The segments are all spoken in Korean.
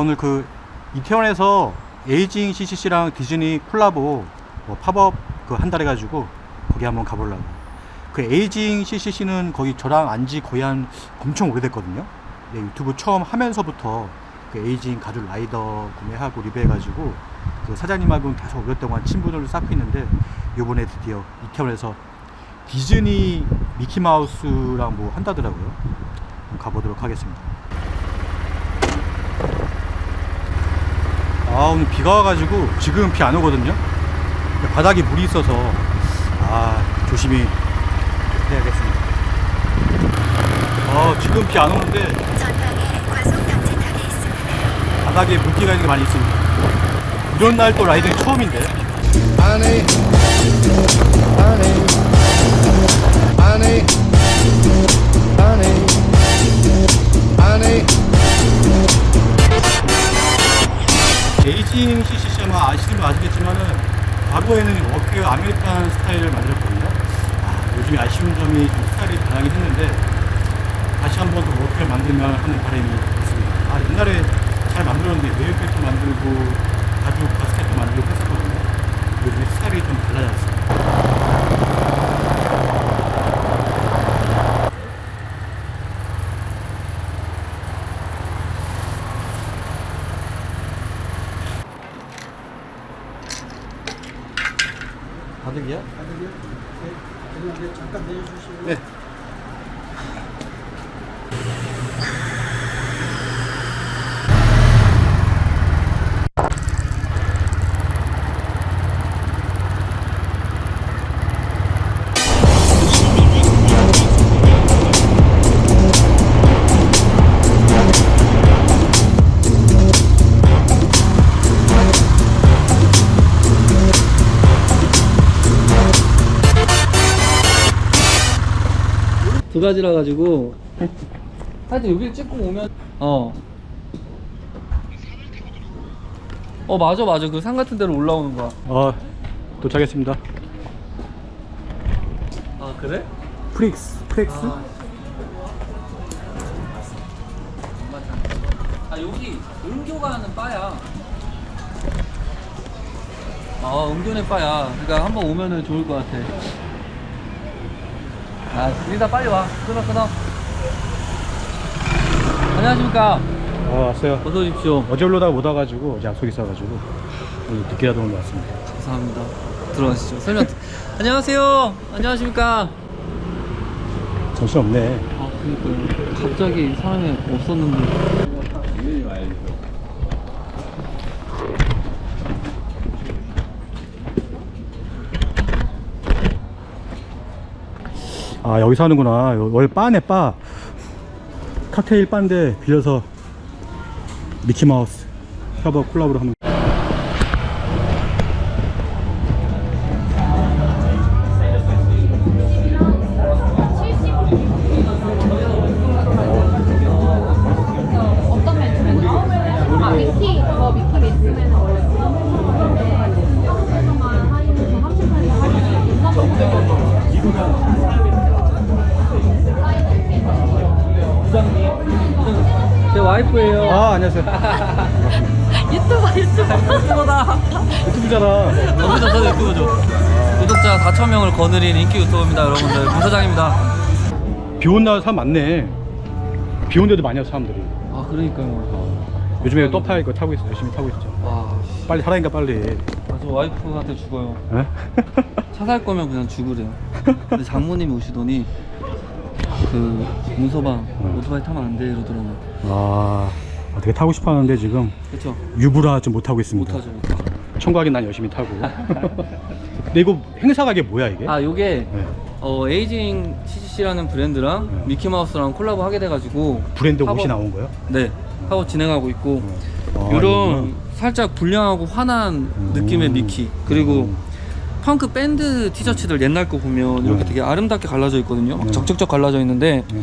오늘 그 이태원에서 에이징 CCC랑 디즈니 콜라보 뭐 팝업 그 한 달 해가지고 거기 한번 가보려고. 그 에이징 CCC는 거기 저랑 안지 거의 한 엄청 오래됐거든요. 네, 유튜브 처음 하면서부터 그 에이징 가죽 라이더 구매하고 리뷰해가지고 그 사장님하고는 계속 오랫동안 친분을 쌓고 있는데 요번에 드디어 이태원에서 디즈니 미키마우스랑 뭐 한다더라고요. 가보도록 하겠습니다. 아 오늘 비가 와가지고 지금 비 안 오거든요. 바닥에 물이 있어서 아 조심히 해야겠습니다. 아 지금 비 안 오는데. 바닥에 물기가 있는 게 많이 있습니다. 이런 날 또 라이딩 처음인데 honey, honey, 과거에는 워크 아메리칸 스타일을 만들었거든요. 아, 요즘에 아쉬운 점이 좀 스타일이 변하긴 했는데 다시 한 번 더 워크를 만들면 하는 바람이 있습니다. 아 옛날에 잘 만들었는데 네일백도 만들고 가죽 바스켓도 만들고 했었거든요. 요즘에 스타일이 좀 달라졌어요. 가득이야? 네. 두 가지라 가지고 하여튼 여기 찍고 오면 어. 어 맞아 맞아 그 산 같은 데로 올라오는 거야. 어 도착했습니다. 아 그래? 프릭스 프릭스? 아, 아 여기 은교가 하는 바야. 아 은교네 바야. 그러니까 한번 오면은 좋을 것 같아. 아 리다 빨리 와. 끊어 끊어. 안녕하십니까. 어 왔어요. 어서 오십시오. 어제 올라다가 못 와가지고 약속 있어가지고 오늘 늦게라도 오늘 왔습니다. 감사합니다. 들어가시죠. 설명. 안녕하세요. 안녕하십니까. 정신 없네. 아 그니까요. 갑자기 사람이 없었는데. 아 여기서 하는구나. 월 바네 바. 칵테일 바인데 빌려서 미키마우스 협업 콜라보로 하는. 제 와이프예요. 아 안녕하세요. 유튜버 유튜버 유튜버다. 유튜브잖아. 유튜버죠, 저도 유튜버죠. 구독자 4천 명을 거느린 인기 유튜버입니다, 여러분들. 부사장입니다. 비 온 날 사람 많네. 비 온데도 많이 와서 사람들이. 아 그러니까요. 요즘에 또 타고 타고 있어. 열심히 타고 있죠. 와, 빨리 하라니까 빨리. 아, 저 와이프한테 죽어요. 에? 차 살 거면 그냥 죽으래요. 근데 장모님이 오시더니 그 문서방 오토바이 타면 안 돼 이러더라고요. 아 어떻게 타고 싶어 하는데 지금 그렇죠? 유부라 좀 못 타고 있습니다. 못하죠. 청구하긴 난 열심히 타고. 근데 이거 행사가 이게 뭐야 이게? 아 요게 네. 어, 에이징 CCC라는 브랜드랑 네. 미키마우스랑 콜라보 하게 돼가지고 브랜드 옷이 나온 거예요? 네 팝업 진행하고 있고 아, 이런 이거구나. 살짝 불량하고 환한 음. 느낌의 미키 그리고 음. 펑크 밴드 티셔츠들 옛날 거 보면 이렇게 네. 되게 아름답게 갈라져 있거든요 막 네. 적적적 갈라져 있는데 네.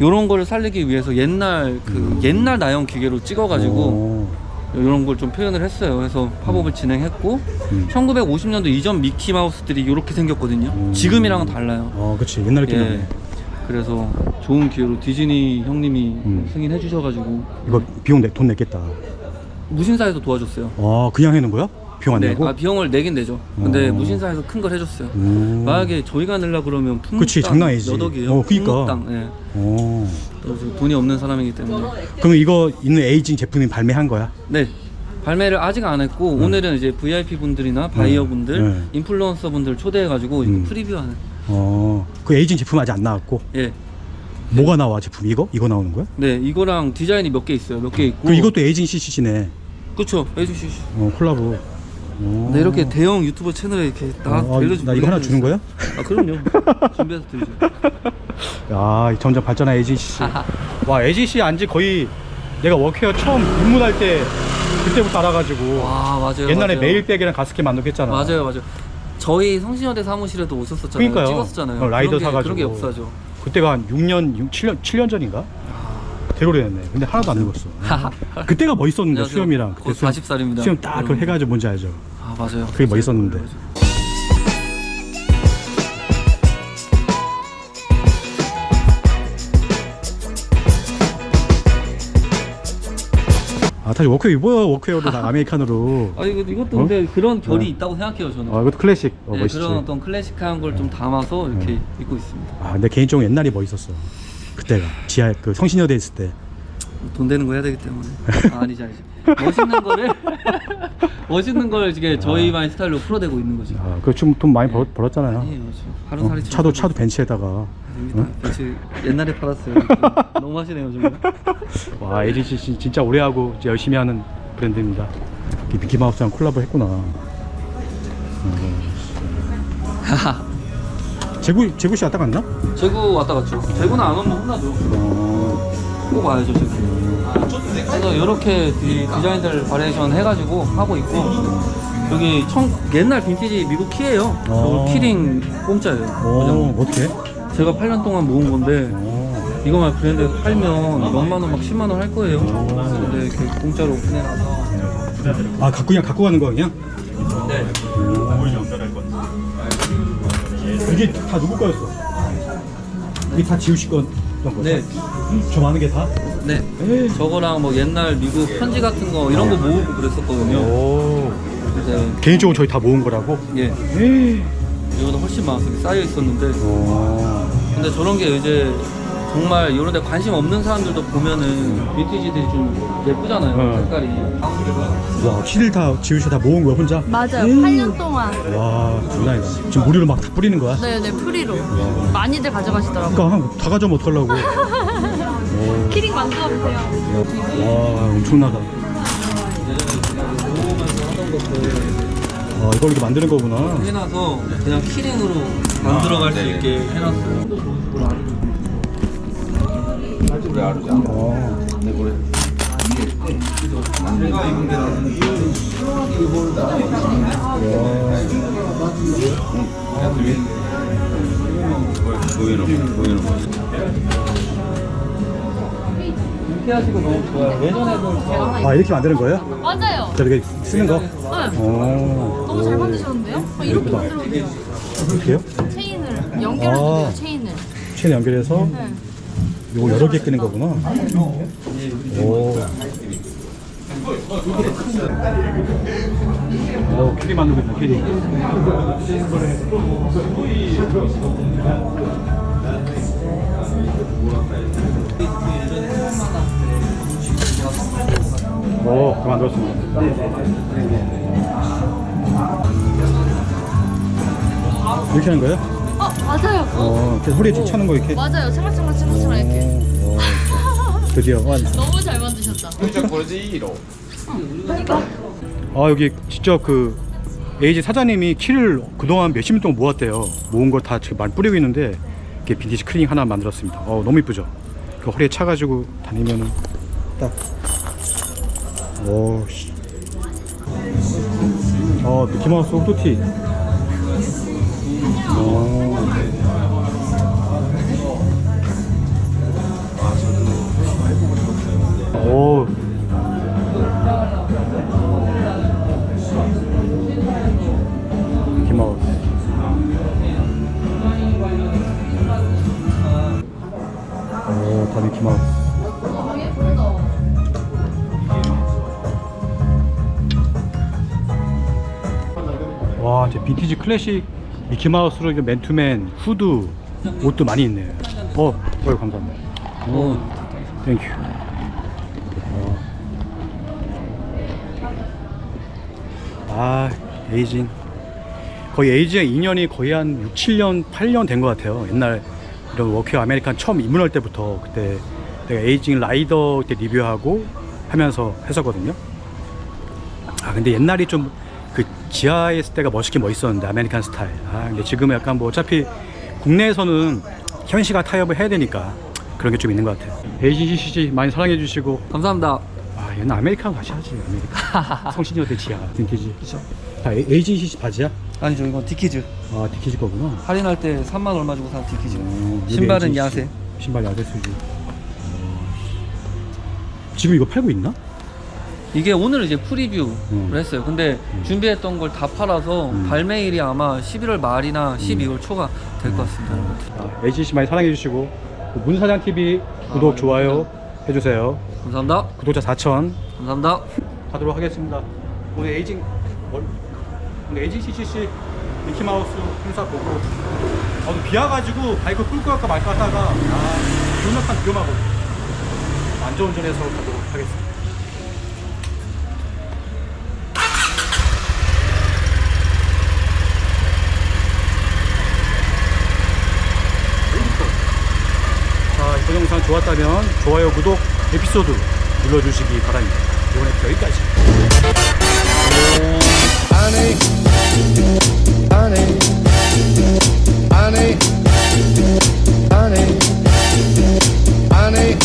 이런 거를 살리기 위해서 옛날 그 옛날 나형 기계로 찍어가지고 오. 이런 걸 좀 표현을 했어요 그래서 팝업을 진행했고 음. 1950년도 이전 미키 마우스들이 이렇게 생겼거든요 음. 지금이랑은 달라요 어, 그치. 옛날 나네. 예. 그래서 좋은 기회로 디즈니 형님이 음. 승인해 주셔가지고 이거 비용 내, 돈 냈겠다. 무신사에서 도와줬어요. 아 그냥 해는 거야? 비용 안 네, 내고? 아, 비용을 내긴 내죠. 근데 어. 무신사에서 큰 걸 해줬어요. 오. 만약에 저희가 내려 그러면 품목당 그치, 장난 아니지. 몇 억이에요. 어, 그니까. 품목당. 예. 오. 또 지금 돈이 없는 사람이기 때문에. 그럼 이거 있는 에이징 제품이 발매한 거야? 네. 발매를 아직 안 했고 오늘은 이제 VIP 분들이나 바이어 분들, 네. 인플루언서 분들 초대해가지고 이거 음. 프리뷰하는. 어. 그 에이징 제품 아직 안 나왔고 예. 뭐가 나와 제품 이거? 이거 나오는 거야? 네, 이거랑 디자인이 몇 개 있어요. 몇 개 있고. 그 이것도 에이징 CCC네. 그렇죠. 해주시. 어 콜라보. 오. 네, 이렇게 대형 유튜버 채널에 이렇게 다 어, 아, 알려주. 나 이거 하나 주는 거야? 아, 그럼요. 준비해서 드리죠. 야 점점 발전한 CC. 와 CC 안지 거의 내가 워크웨어 처음 입문할 때 그때부터 알아가지고 와, 맞아요. 옛날에 맞아요. 메일백이랑 가스켓 만들었잖아. 맞아요, 맞아요. 저희 성신여대 사무실에도 오셨었잖아요. 그러니까요. 찍었었잖아요. 어, 라이더 그런 게, 사가지고. 그런 게 역사죠. 그때가 한 6년, 6, 7년, 7년 전인가? 되게 오래됐네. 근데 하나도 안 늙었어. 그때가 멋있었는데 안녕하세요. 수염이랑 곧 수염- 40살입니다. 수염 딱 그걸 해가지고 뭔지 알죠? 아 맞아요. 그게 멋있었는데. 아 다시 워크웨어 입어요 워크웨어로 다 아메리카노로. 아 이거 이것도 어? 근데 그런 결이 네. 있다고 생각해요 저는. 아 이것도 클래식. 어, 네, 멋있지. 그런 어떤 클래식한 걸 좀 담아서 이렇게 입고 있습니다. 아 근데 개인적으로 옛날이 멋있었어. 그때가 지하 그 성신여대 있을 때. 돈 되는 거 해야 되기 때문에. 아, 아니지 아니지. 멋있는 거를 멋있는 걸 이게 저희만의 스타일로 풀어내고 있는 거죠. 아, 그좀돈 많이 벌, 벌었잖아요. 아니에요 지금 하루 어, 살이 차도 차도 벤츠에다가. 그렇지 옛날에 팔았어요. 너무 하시네요 정말. 와 LG 진짜 오래 하고 열심히 하는 브랜드입니다. 이 미키 마우스랑 콜라보 했구나. 음. 재구 재구 씨 왔다 갔나? 재구 왔다 갔죠. 재구는 안 오면 혼나죠. 어. 꼭 와야죠 재구. 그래서 이렇게 디자인들 바리에이션 해가지고 하고 있고 여기 청 옛날 빈티지 미국 키예요. 어. 키링 공짜예요. 어 어떻게? 제가 8년 동안 모은 건데 어. 이거만 브랜드에서 팔면 몇만 원, 막 10만 원 할 거예요. 근데 이렇게 공짜로 오픈해놔서 아 갖고 그냥 갖고 가는 거 그냥? 네. 이게 다 누구 거였어? 이게 다 지우 씨 거였던 거죠? 네. 저 많은 게 다? 네. 에이. 저거랑 뭐 옛날 미국 편지 같은 거 이런 거 모으고 그랬었거든요. 오. 근데 개인적으로 저희 다 모은 거라고? 예, 에이. 이거보다 훨씬 많았어요. 쌓여 있었는데 어. 근데 저런 게 이제 정말 이런 데 관심 없는 사람들도 보면은 빈티지들이 좀 예쁘잖아요. 어. 색깔이. 와, 키를 다 지우 씨 다 모은 거야 혼자? 맞아요. 에이. 8년 동안. 와, 장난 아니다. 지금 무료로 막 다 뿌리는 거야? 네네, 프리로. 많이들 가져가시더라고요. 그러니까 한- 다 가져오면 어떡하려고. 오, 키링 만들어 보세요. 와, 엄청나다. 아, 이걸 이렇게 만드는 거구나. 해놔서 그냥 키링으로 만들어갈 수 있게 해놨어요. 어. 이렇게 하시고 너무 좋아요. 예전에도 제가 아, 이렇게 만드는 거예요? 맞아요. 저렇게 쓰는 거? 네. 어. 너무 잘 만드셨는데요? 아, 이렇게 예쁘다. 만들어도 돼요. 이렇게요? 체인을 연결해도 아. 돼요, 체인을. 체인 연결해서 네. 이거 여러 개 끄는 거구나. 오. 오, 캐리 만들고 캐리. 오, 그 만 들었습니다. 이렇게 하는 거예요? 어, 맞아요. 어, 어, 그래서 허리에 좀 차는 거 이렇게. 맞아요. 찰랑찰랑 찰랑찰랑 이렇게. 오, 오. 드디어 완성. 너무 잘 만드셨다. 아 여기 직접 그 에이지 사장님이 키를 그동안 몇십 년 동안 모았대요 모은 걸 다 지금 많이 뿌리고 있는데 이게 빈티지 크링 하나 만들었습니다 어 너무 이쁘죠 그 허리에 차가지고 다니면은 딱 오 씨 어 미키마우스 옥토티 오. 와, 저 빈티지 클래식 미키마우스로 이게 맨투맨 후드 옷도 많이 있네요. 어, 어 감사합니다. 어, 땡큐. 아, 에이징. 거의 에이징 인연이 거의 한 6, 7년, 8년 된 것 같아요. 옛날 이런 워크웨어 아메리칸 처음 입문할 때부터 그때 내가 에이징 라이더 때 리뷰하고 하면서 했었거든요. 아, 근데 옛날이 좀 그 지하에 있을 때가 멋있긴 멋있었는데 아메리칸 스타일. 아, 근데 지금은 약간 뭐 어차피 국내에서는 현시가 타협을 해야 되니까 그런 게 좀 있는 것 같아요. 에이징 CCG 많이 사랑해 주시고 감사합니다. 아, 얘는 아메리카노 다시 하지, 아메리카. 성신여 대 지하, 빈티지. 다 AGCC 바지야? 아니죠, 이건 디키즈. 아, 디키지 거구나. 할인할 때 3만 얼마 주고 산 디키즈. 어, 여기 신발은 AGCC. 야세. 신발 야세 수지. 어. 지금 이거 팔고 있나? 이게 오늘 이제 프리뷰를 음. 했어요. 근데 준비했던 걸 다 팔아서 음. 발매일이 아마 11월 말이나 12월 초가 될 것 같습니다. 아, AGCC 많이 사랑해 주시고, 그 문사장 TV 구독, 아, 좋아요 해 주세요. 감사합니다. 구독자 4천 감사합니다. 가도록 하겠습니다. 오늘 에이징, 뭘? 오늘 에이징 CCC 미키마우스 행사 보고, 아, 오늘 비 와가지고 바이크 끌고 갈까 말까 하다가, 아, 존나판 위험하거든요. 안전운전해서 가도록 하겠습니다. 그 영상 좋았다면 좋아요, 구독, 에피소드 눌러주시기 바랍니다. 이번에 여기까지. 안에 안에 안에 안에 안에